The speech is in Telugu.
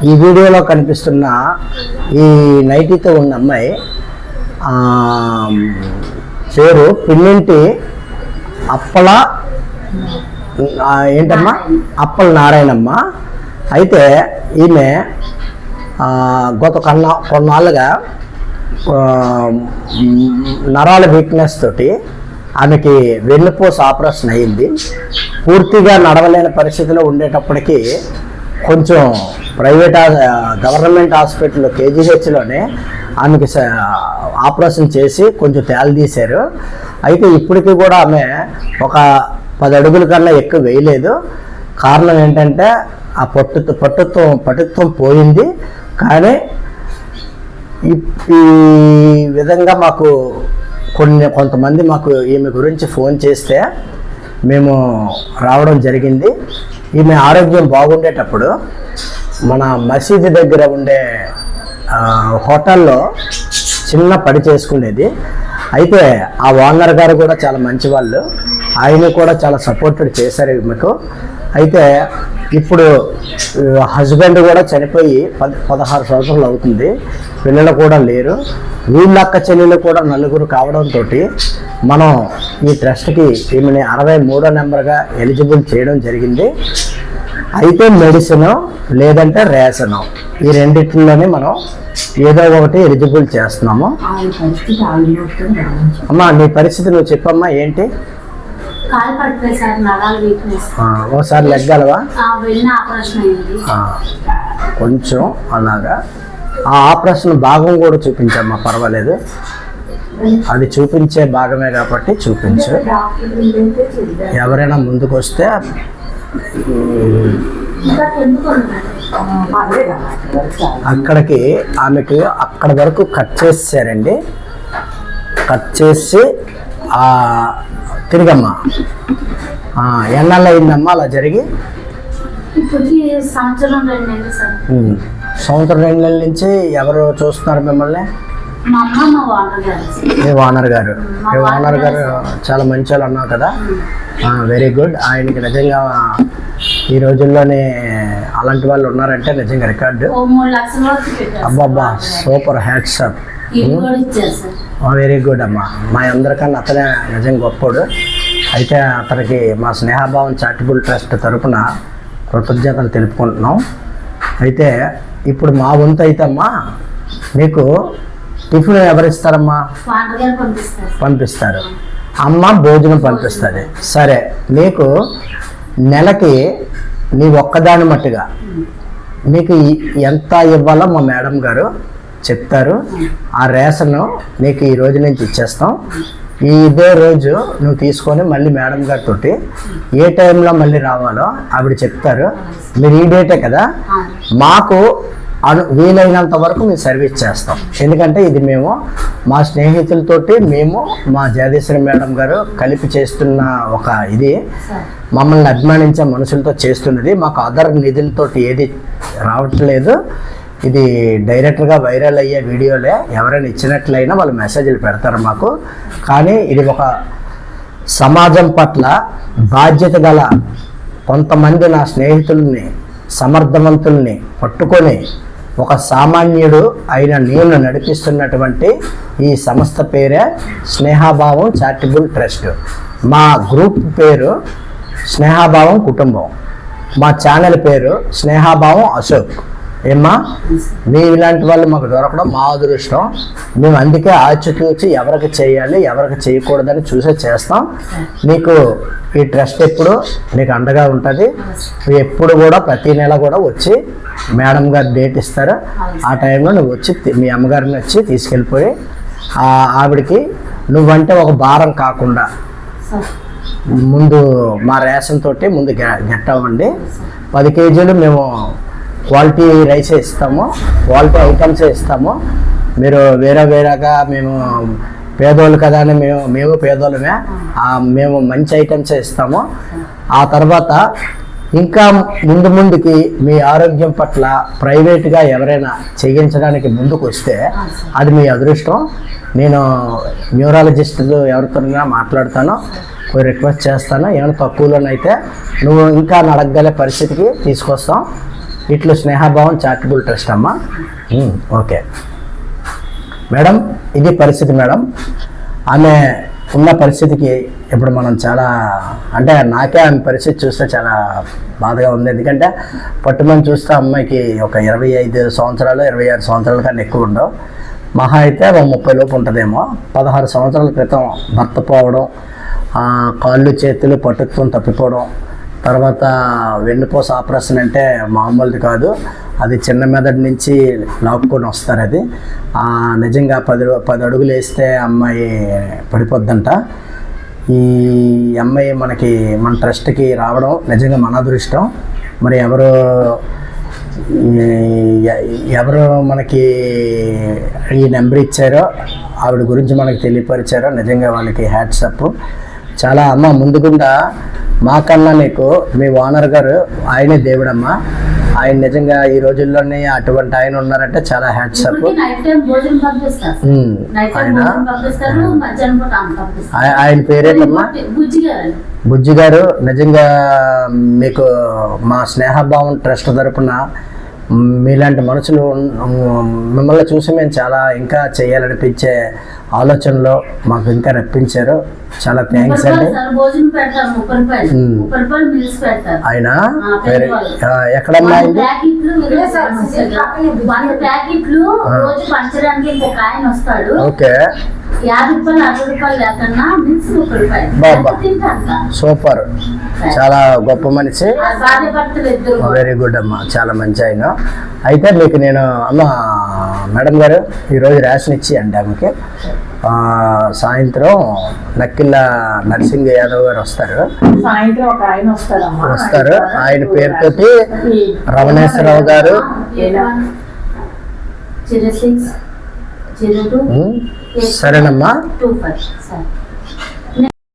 ఈ వీడియోలో కనిపిస్తున్న ఈ నైటీతో ఉన్న అమ్మాయి పేరు పిన్నింటి అప్పల ఏంటమ్మా? అప్పల నారాయణమ్మ. అయితే ఈమె గత కొన్న కొన్నాళ్ళుగా నరాల వీక్నెస్ తోటి ఆమెకి వెన్నుపూస ఆపరేషన్ అయ్యింది పూర్తిగా నడవలేని పరిస్థితిలో ఉండేటప్పటికీ కొంచెం ప్రైవేట్ గవర్నమెంట్ హాస్పిటల్ కేజీహెచ్లోనే ఆమెకి ఆపరేషన్ చేసి కొంచెం తేలదీశారు అయితే ఇప్పటికీ కూడా ఆమె ఒక పది అడుగుల కన్నా ఎక్కువ వేయలేదు. కారణం ఏంటంటే ఆ పట్టు పట్టుత్వం పటుత్వం పోయింది. కానీ ఈ విధంగా మాకు కొన్ని కొంతమంది మాకు ఈమె గురించి ఫోన్ చేస్తే మేము రావడం జరిగింది. ఈమె ఆరోగ్యం బాగుండేటప్పుడు మన మసీదు దగ్గర ఉండే హోటల్లో చిన్న పని చేసుకునేది. అయితే ఆ ఓనర్ గారు కూడా చాలా మంచి వాళ్ళు ఆయన కూడా చాలా సపోర్టెడ్ చేశారు ఈమెకు. అయితే ఇప్పుడు హస్బెండ్ కూడా చనిపోయి పది పదహారు సంవత్సరాలు అవుతుంది. పిల్లలు కూడా లేరు. వీళ్ళ అక్క చెల్లెలు కూడా నలుగురు కావడంతో మనం ఈ ట్రస్ట్కి ఈమెని అరవై మూడో నెంబర్గా ఎలిజిబుల్ చేయడం జరిగింది. అయితే మెడిసిన్ లేదంటే రేషను ఈ రెండిట్లోనే మనం ఏదో ఒకటి ఎలిజిబుల్ చేస్తున్నాము. అమ్మా నీ పరిస్థితి నువ్వు చెప్పమ్మా ఏంటి? కాలు పడిపోయి సార్ నరాల వీక్నెస్. ఆ, ఓసారి లెగ్గాలవా వెళ్ళిన ఆపరేషన్ అయింది. కొంచెం అలాగా. ఆ ఆపరేషన్ భాగం కూడా చూపించమ్మా పర్వాలేదు. అది చూపించే భాగమే కాబట్టి చూపించు. ఎవరైనా ముందుకు వస్తే? అక్కడికి ఆమెకి అక్కడ వరకు కట్ చేసారండి కట్ చేసి ఆ, తిరిగమ్మా. ఎన్నాళ్ళు అయిందమ్మా అలా జరిగి? సంవత్సరం రెండు నెలలు నుంచి ఎవరు చూస్తున్నారు మిమ్మల్ని? మా ఓనర్ గారు మీ ఓనర్ గారు చాలా మంచి వాళ్ళు అన్నావు కదా? వెరీ గుడ్ ఆయనకి నిజంగా ఈ రోజుల్లోనే అలాంటి వాళ్ళు ఉన్నారంటే నిజంగా రికార్డు అబ్బాబ్బా సూపర్ హ్యాట్స్ వెరీ గుడ్ అమ్మా. మా అందరికన్నా అతనే నిజం గొప్పోడు. అయితే అతనికి మా స్నేహభావం చారిటబుల్ ట్రస్ట్ తరపున కృతజ్ఞతలు తెలుపుకుంటున్నాం. అయితే ఇప్పుడు మా వంతు అయితే అమ్మా మీకు టిఫిన్ ఎవరిస్తారమ్మా? పంపిస్తారు. అమ్మ భోజనం పంపిస్తుంది. సరే నీకు నెలకి నీ ఒక్కదాని మట్టుగా ఈ- ఎంత ఇవ్వాలో మా మేడం గారు చెప్తారు. ఆ రేషన్ నీకు ఈ రోజు నుంచి ఇచ్చేస్తాం. ఈ ఇదే రోజు నువ్వు తీసుకొని మళ్ళీ మేడం గారితో ఏ టైంలో మళ్ళీ రావాలో ఆవిడ చెప్తారు. మీరు ఈ డేటే కదా? మాకు అను వీలైనంత వరకు మేము సర్వీస్ చేస్తాం. ఎందుకంటే ఇది మేము మా స్నేహితులతోటి మేము మా జాదేశ్వరి మేడం గారు కలిపి చేస్తున్న ఒక ఇది. మమ్మల్ని అభిమానించే మనుషులతో చేస్తున్నది. మాకు అదర్ నిధులతోటి ఏది రావట్లేదు. ఇది డైరెక్ట్గా వైరల్ అయ్యే వీడియోలే ఎవరైనా ఇచ్చినట్లయినా వాళ్ళు మెసేజ్లు పెడతారు మాకు. కానీ ఇది ఒక సమాజం పట్ల బాధ్యత గల కొంతమంది నా స్నేహితుల్ని సమర్థవంతుల్ని పట్టుకొని ఒక సామాన్యుడు అయిన నేను నడిపిస్తున్నటువంటి ఈ సంస్థ పేరే స్నేహాభావం చారిటబుల్ ట్రస్ట్ మా గ్రూప్ పేరు స్నేహాభావం కుటుంబం. మా ఛానల్ పేరు స్నేహాభావం అశోక్. ఏమ్మా? మేము ఇలాంటి వాళ్ళు మాకు దొరకడం మా అదృష్టం. మేము అందుకే ఆచితూచి ఎవరికి చేయాలి ఎవరికి చేయకూడదని చూసే చేస్తాం. నీకు ఈ ట్రస్ట్ ఎప్పుడు నీకు అండగా ఉంటుంది. నువ్వు ఎప్పుడు కూడా ప్రతి నెల కూడా వచ్చి మేడం గారు డేట్ ఇస్తారు. ఆ టైంలో నువ్వు వచ్చి మీ అమ్మగారిని వచ్చి తీసుకెళ్ళిపోయి ఆవిడకి నువ్వంటే ఒక భారం కాకుండా ముందు మా రేషన్ తోటి ముందు గె- గెట్ అవ్వండి పది కేజీలు మేము క్వాలిటీ రైసే ఇస్తాము క్వాలిటీ ఐటమ్సే ఇస్తాము మీరు వేరే వేరేగా మేము పేదోళ్ళు కదా అని మేము మేము పేదోళ్ళమే మేము మంచి ఐటమ్సే ఇస్తాము ఆ తర్వాత ఇంకా ముందు ముందుకి మీ ఆరోగ్యం పట్ల ప్రైవేట్గా ఎవరైనా చేయించడానికి ముందుకు వస్తే అది మీ అదృష్టం. నేను న్యూరాలజిస్టులు ఎవరితోనైనా మాట్లాడతాను రిక్వెస్ట్ చేస్తాను. ఏమైనా తక్కువలోనైతే నువ్వు ఇంకా నడగలే పరిస్థితికి తీసుకొస్తాం. ఇట్లు స్నేహభావం చారిటబుల్ ట్రస్ట్ అమ్మా. ఓకే. మేడం ఇది పరిస్థితి మేడం. ఆమె ఉన్న పరిస్థితికి ఇప్పుడు మనం చాలా అంటే నాకే ఆమె పరిస్థితి చూస్తే చాలా బాధగా ఉంది. ఎందుకంటే పట్టుమని చూస్తే అమ్మాయికి ఒక ఇరవై ఐదు సంవత్సరాలు ఇరవై ఆరు సంవత్సరాల కన్నా ఎక్కువ ఉండవు. మహా అయితే ఒక ముప్పై లోపు ఉంటుందేమో. పదహారు సంవత్సరాల క్రితం భర్త పోవడం కాళ్ళు చేతులు పట్టుకుతో తప్పిపోవడం తర్వాత వెన్నుకోస ఆపరేషన్ అంటే మామూలుది కాదు. అది చిన్న మెదడు నుంచి లాక్కొని వస్తారు అది. నిజంగా పది పది అడుగులు వేస్తే అమ్మాయి పడిపోద్దంట. ఈ అమ్మాయి మనకి మన ట్రస్ట్కి రావడం నిజంగా మన అదృష్టం. మరి ఎవరు ఎవరు మనకి ఈ నెంబర్ ఇచ్చారో ఆవిడ గురించి మనకి తెలియపరిచారో నిజంగా వాళ్ళకి హ్యాట్సప్ చాలా అమ్మ ముందుగుండా మాకన్నా నీకు మీ ఓనర్ గారు ఆయనే దేవుడమ్మా. ఆయన నిజంగా ఈ రోజుల్లోనే అటువంటి ఆయన ఉన్నారంటే చాలా టైం ఆయన ఆయన పేరేంటమ్మా? బుజ్జి గారు. నిజంగా మీకు మా స్నేహభావం ట్రస్ట్ తరపున మీలాంటి మనుషులు మిమ్మల్ని చూసి మేము చాలా ఇంకా చేయాలనిపించే ఆలోచనలో మాకు ఇంకా రప్పించారు చాలా థ్యాంక్స్ అండి. ఆయన ఎక్కడమ్మా ఓకే. సూపర్. చాలా గొప్ప మనిషి. వెరీ గుడ్ అమ్మా. చాలా మంచి ఆయన. అయితే మీకు నేను అమ్మ మేడం గారు ఈరోజు రేషన్ ఇచ్చి అండి ఆమెకి. సాయంత్రం నక్కిల్ల నరసింగ్ యాదవ్ గారు వస్తారు. వస్తారు. ఆయన పేరుతోటి రమణేశ్వరరావు గారు. సరేనమ్మా